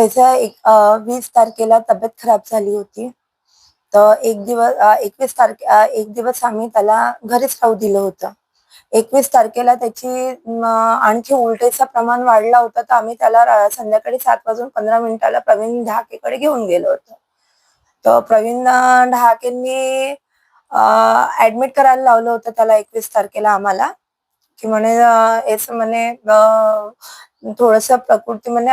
त्याच्या एक वीस तारखेला तब्येत खराब झाली होती. तर एक दिवस एकवीस तारखे एक दिवस आम्ही त्याला घरीच राहू दिलं होतं. एकवीस तारखेला त्याची आणखी उलटेचं प्रमाण वाढला होता तर आम्ही त्याला संध्याकाळी सात वाजून पंधरा मिनिटाला प्रवीण ढहाकेकडे घेऊन गेलो होतो. तर प्रवीण ढहाकेंनी ऍडमिट करायला लावलं होतं त्याला एकवीस तारखेला आम्हाला. की म्हणे म्हणे थोडस प्रकृती म्हणे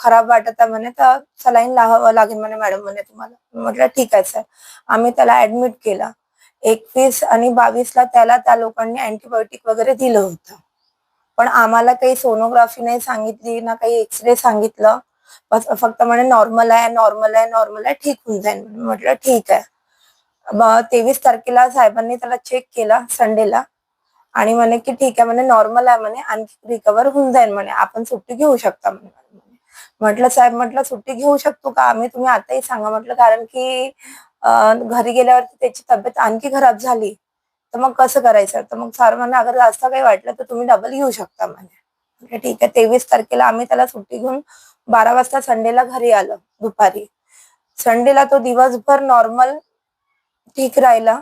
खराब वाटत आहे म्हणे तर सलाईन लावावं लागेल म्हणे मॅडम म्हणे तुम्हाला. म्हटलं ठीक आहे सर आम्ही त्याला ऍडमिट केला. एकवीस आणि बावीसला त्याला त्या लोकांनी अँटीबायोटिक वगैरे दिलं होतं. पण आम्हाला काही सोनोग्राफी नाही सांगितली ना काही एक्सरे सांगितलं. बस फक्त म्हणे नॉर्मल आहे नॉर्मल आहे नॉर्मल आहे ठीक होऊन जाईल. म्हटलं ठीक आहे. तेवीस तारखेला साहेबांनी त्याला चेक केला संडेला आणि म्हणे की ठीक आहे म्हणे नॉर्मल आहे म्हणे आणखी रिकवर होऊन जाईल म्हणे. आपण सुट्टी घेऊ शकता म्हणे. म्हटलं साहेब म्हटलं सुट्टी घेऊ शकतो का? आम्ही तुम्ही आताही सांगा. म्हटलं कारण की घरी गेल्यावरती त्याची तब्येत आणखी खराब झाली. तर मग कसं करायचं? तर मग सर म्हणे अगर जास्त काही वाटलं तर तुम्ही डबल घेऊ शकता म्हणे. ठीक आहे तेवीस तारखेला आम्ही त्याला सुट्टी घेऊन बारा वाजता संडेला घरी आलो दुपारी. संडेला तो दिवसभर नॉर्मल ठीक राहिला.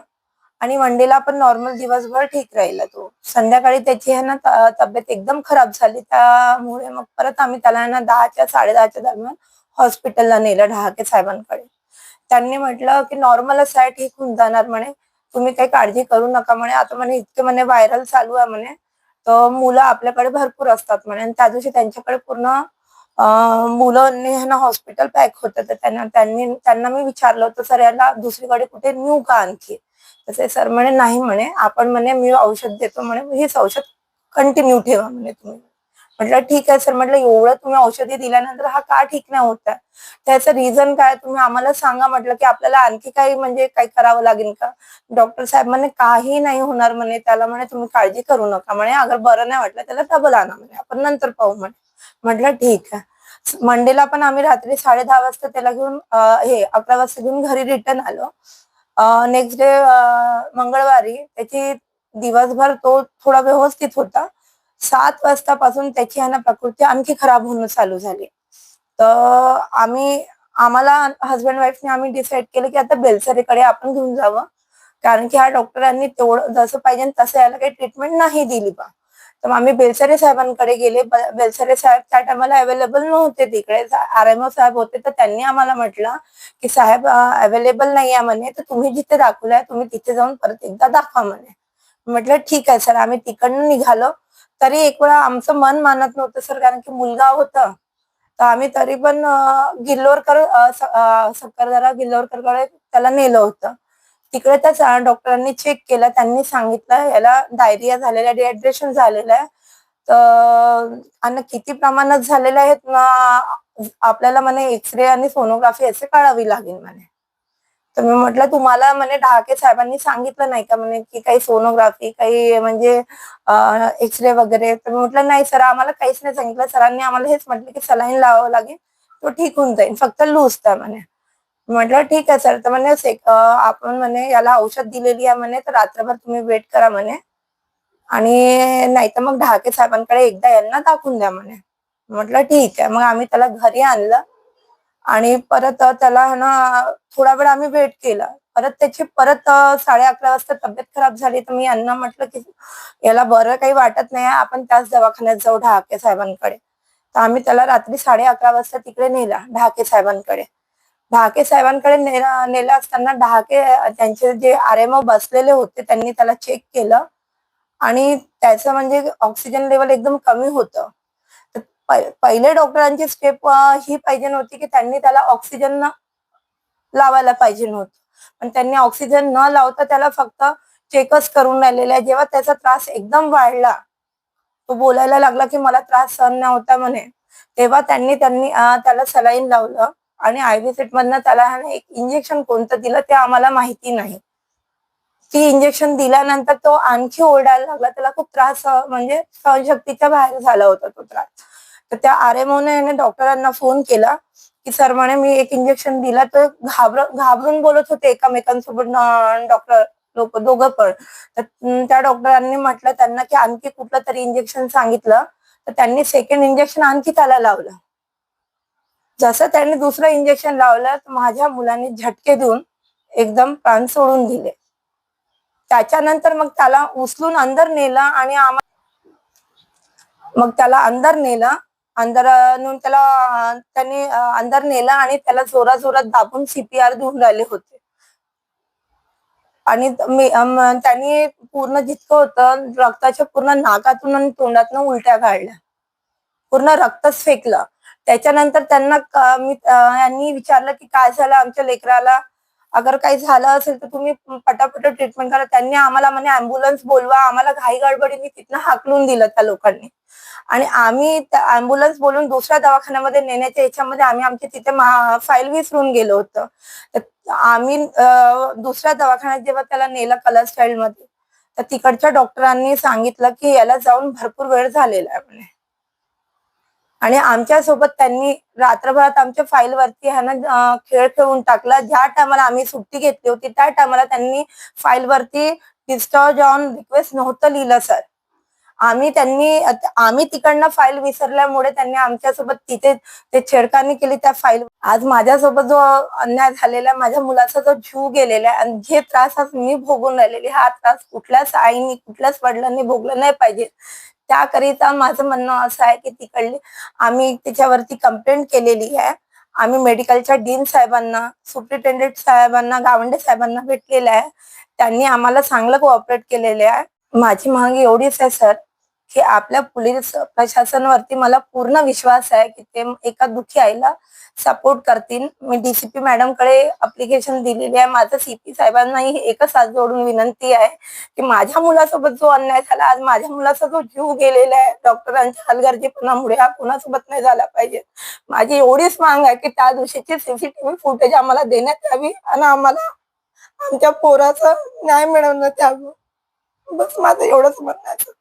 आणि वनडेला पण नॉर्मल दिवसभर ठीक राहिला तो. संध्याकाळी त्याची आहे ना तब्येत एकदम खराब झाली. त्यामुळे मग परत आम्ही त्याला ना दहाच्या साडेदहाच्या दरम्यान हॉस्पिटलला नेलं ढहाके साहेबांकडे. त्यांनी म्हटलं की नॉर्मलच आहे ठीक होऊन जाणार म्हणे. तुम्ही काही काळजी करू नका म्हणे. आता म्हणे इतके म्हणे व्हायरल चालू आहे म्हणे. तर मुलं आपल्याकडे भरपूर असतात म्हणे. आणि त्या दिवशी त्यांच्याकडे पूर्ण मुलं मुलांनी ना हॉस्पिटल पॅक होतं तर त्यांना त्यांनी त्यांना मी विचारलं होतं सर याला दुसरीकडे कुठे न्यू का आणखी? तसे सर म्हणे नाही म्हणे आपण म्हणे मी औषध देतो म्हणे हेच औषध कंटिन्यू ठेवा म्हणे तुम्ही. म्हटलं ठीक आहे सर. म्हटलं एवढं तुम्ही औषधी दिल्यानंतर हा का ठीक नाही होत आहे? त्याचं रिझन काय? तुम्ही आम्हाला सांगा. म्हटलं की आपल्याला आणखी काही म्हणजे काही करावं लागेल का? डॉक्टर साहेब म्हणे काही नाही होणार म्हणे. त्याला म्हणे तुम्ही काळजी करू नका. म्हणे अगर बरं नाही वाटलं त्याला डबल आणा म्हणे. आपण नंतर पाहू म्हणे. म्हटलं ठीक आहे. मंडेला पण आम्ही रात्री साडे दहा वाजता त्याला घेऊन हे अकरा वाजता घेऊन घरी रिटर्न आलो. नेक्स्ट डे मंगळवारी त्याची दिवसभर तो थोडा व्यवस्थित होता. सात वाजतापासून त्याची आहे ना प्रकृती आणखी खराब होणं चालू झाली. तर आम्ही आम्हाला हस्बंड वाईफने आम्ही डिसाईड केलं की आता बेलसरीकडे आपण घेऊन जावं. कारण की ह्या डॉक्टरांनी तेवढं जसं पाहिजे तसं याला काही ट्रीटमेंट नाही दिली बा. तर आम्ही बेलसरे साहेबांकडे गेले. बेलसरे साहेब त्या टायमाला अवेलेबल नव्हते तिकडे. आर एम ओ साहेब होते तर त्यांनी आम्हाला म्हटलं की साहेब अवेलेबल नाही आहे म्हणे. तर तुम्ही जिथे दाखवलाय तुम्ही तिथे जाऊन परत एकदा दाखवा म्हणे. म्हटलं ठीक आहे सर आम्ही तिकडनं निघालो. तरी एक वेळा आमचं मन मानत नव्हतं सर कारण की मुलगा होता. तर आम्ही तरी पण गिल्लोरकर सक्करदारा गिल्लोरकरकडे त्याला नेलं होतं. तिकडे त्या डॉक्टरांनी चेक केलं त्यांनी सांगितलं याला डायरिया झालेला डिहायड्रेशन झालेलं आहे. तर आणि किती प्रमाणात झालेलं आहे आपल्याला म्हणे एक्सरे आणि सोनोग्राफी असे काढावी लागेल म्हणे. तर मी म्हटलं तुम्हाला म्हणे ढाके साहेबांनी सांगितलं नाही का म्हणे की काही सोनोग्राफी काही म्हणजे एक्सरे वगैरे. तर मी म्हटलं नाही सर आम्हाला काहीच नाही सांगितलं. सरांनी आम्हाला हेच म्हटलं की सलाईन लावावं लागेल तो ठीक होऊन जाईल. फक्त लूज आहे म्हणे. म्हटलं ठीक आहे सर. तर म्हणे आपण म्हणे याला औषध दिलेली आहे म्हणे तर रात्रभर तुम्ही वेट करा म्हणे. आणि नाही तर मग ढाके साहेबांकडे एकदा यांना दाखवून द्या म्हणे. म्हटलं ठीक आहे. मग आम्ही त्याला घरी आणलं. आणि परत त्याला ना थोडा वेळ आम्ही वेट केला. परत त्याची परत साडे अकरा वाजता तब्येत खराब झाली तर मी यांना म्हटलं की याला बरं काही वाटत नाही आपण त्याच दवाखान्यात जाऊ ढाके साहेबांकडे. तर आम्ही त्याला रात्री साडे अकरा वाजता तिकडे नेला ढाके साहेबांकडे. ढहाके साहेबांकडे नेला असताना ढहाके त्यांचे जे आर एम ओ बसलेले होते त्यांनी त्याला चेक केलं. आणि त्याचं म्हणजे ऑक्सिजन लेवल एकदम कमी होतं. पहिले डॉक्टरांची स्टेप ही पाहिजे नव्हती की त्यांनी त्याला ऑक्सिजन लावायला पाहिजे नव्हतं. पण त्यांनी ऑक्सिजन न लावता त्याला फक्त चेकच करून राहिलेला आहे जेव्हा त्याचा त्रास एकदम वाढला तो बोलायला लागला की मला त्रास सहन नाही होता म्हणे तेव्हा त्यांनी त्यांनी त्याला सलाईन लावलं आणि आयव्ही मधनं त्याला एक इंजेक्शन कोणतं दिलं ते आम्हाला माहिती नाही. ती इंजेक्शन दिल्यानंतर तो आणखी ओरडायला लागला त्याला खूप त्रास म्हणजे सहनशक्तीच्या बाहेर झाला होता तो त्रास. तर त्या आर एम ओने डॉक्टरांना फोन केला की सर म्हणे मी एक इंजेक्शन दिला. तर घाबर घाबरून बोलत होते एकमेकांसोबत डॉक्टर लोक दोघं पण. तर त्या डॉक्टरांनी म्हटलं त्यांना की आणखी कुठलं तरी इंजेक्शन सांगितलं. तर त्यांनी सेकंड इंजेक्शन आणखी त्याला लावलं. जसं त्यांनी दुसरं इंजेक्शन लावलं तर माझ्या मुलाने झटके देऊन एकदम प्राण सोडून दिले. त्याच्यानंतर मग त्याला उचलून अंदर नेलं आणि आम्हाला मग त्याला अंदर नेलं. अंदर नेऊन त्याला त्यांनी अंदर नेलं आणि त्याला जोरात जोरात दाबून सीपीआर देऊन राहिले होते. आणि त्यांनी पूर्ण जितकं होतं रक्ताच्या पूर्ण नाकातून आणि तोंडातून उलट्या काढल्या. पूर्ण रक्तच फेकलं. त्याच्यानंतर त्यांना मी यांनी विचारलं की काय झालं? आमच्या लेकराला अगर काही झालं असेल तर तुम्ही पटापट ट्रीटमेंट करा. त्यांनी आम्हाला म्हणे अँब्युलन्स बोलवा. आम्हाला घाई गडबडीने तिथनं हाकलून दिलं त्या लोकांनी. आणि आम्ही अँब्युलन्स बोलून दुसऱ्या दवाखान्यामध्ये नेण्याच्या याच्यामध्ये आम्ही आमची तिथे फाईल विसरून गेलो होतो. तर आम्ही दुसऱ्या दवाखान्यात जेव्हा त्याला नेलं कलर स्टाईल मध्ये तर तिकडच्या डॉक्टरांनी सांगितलं की याला जाऊन भरपूर वेळ झालेला आहे म्हणे. आणि आमच्यासोबत त्यांनी रात्रभरात आमच्या फाईल वरती ह्यानं खेळ खेळून टाकला. ज्या टायमाला आम्ही सुट्टी घेतली होती त्या टायमाला त्यांनी फाईल वरती डिस्टॉर्ज ऑन रिक्वेस्ट नव्हतं लिहिलं सर आम्ही त्यांनी आम्ही तिकडनं फाईल विसरल्यामुळे त्यांनी आमच्यासोबत तिथे ते छेडखानी केली त्या फाईल आज माझ्यासोबत जो अन्याय झालेला आहे माझ्या मुलाचा जो जीव गेलेला आहे आणि जे त्रास आज मी भोगून राहिलेली हा त्रास कुठल्याच आईनी कुठल्याच वडिलांनी भोगला नाही पाहिजे. त्याकरिता माझं म्हणणं असं आहे की तिकडली आम्ही त्याच्यावरती कंप्लेंट केलेली आहे. आम्ही मेडिकलच्या डीन साहेबांना सुप्रिटेंडेंट साहेबांना गावंडे साहेबांना भेटलेलं आहे. त्यांनी आम्हाला चांगलं कोऑपरेट केलेले आहे. माझी मागणी एवढीच आहे सर की आपल्या पोलीस प्रशासनावरती मला पूर्ण विश्वास आहे की ते एका दुखी आईला सपोर्ट करतील. मी डीसीपी मॅडमकडे अप्लिकेशन दिलेली आहे. माझं सीपी साहेबांनाही एकच हात जोडून विनंती आहे की माझ्या मुलासोबत जो अन्याय झाला आज माझ्या मुलाचा जो जीव गेलेला आहे डॉक्टरांच्या हलगर्जीपणामुळे हा कोणासोबत नाही झाला पाहिजे. माझी एवढीच मांग आहे की त्या दिवशीची सीसीटीव्ही फुटेज आम्हाला देण्यात यावी आणि आम्हाला आमच्या पोराचा न्याय मिळवण्यात यावं. बस माझं एवढंच म्हणणं आहे.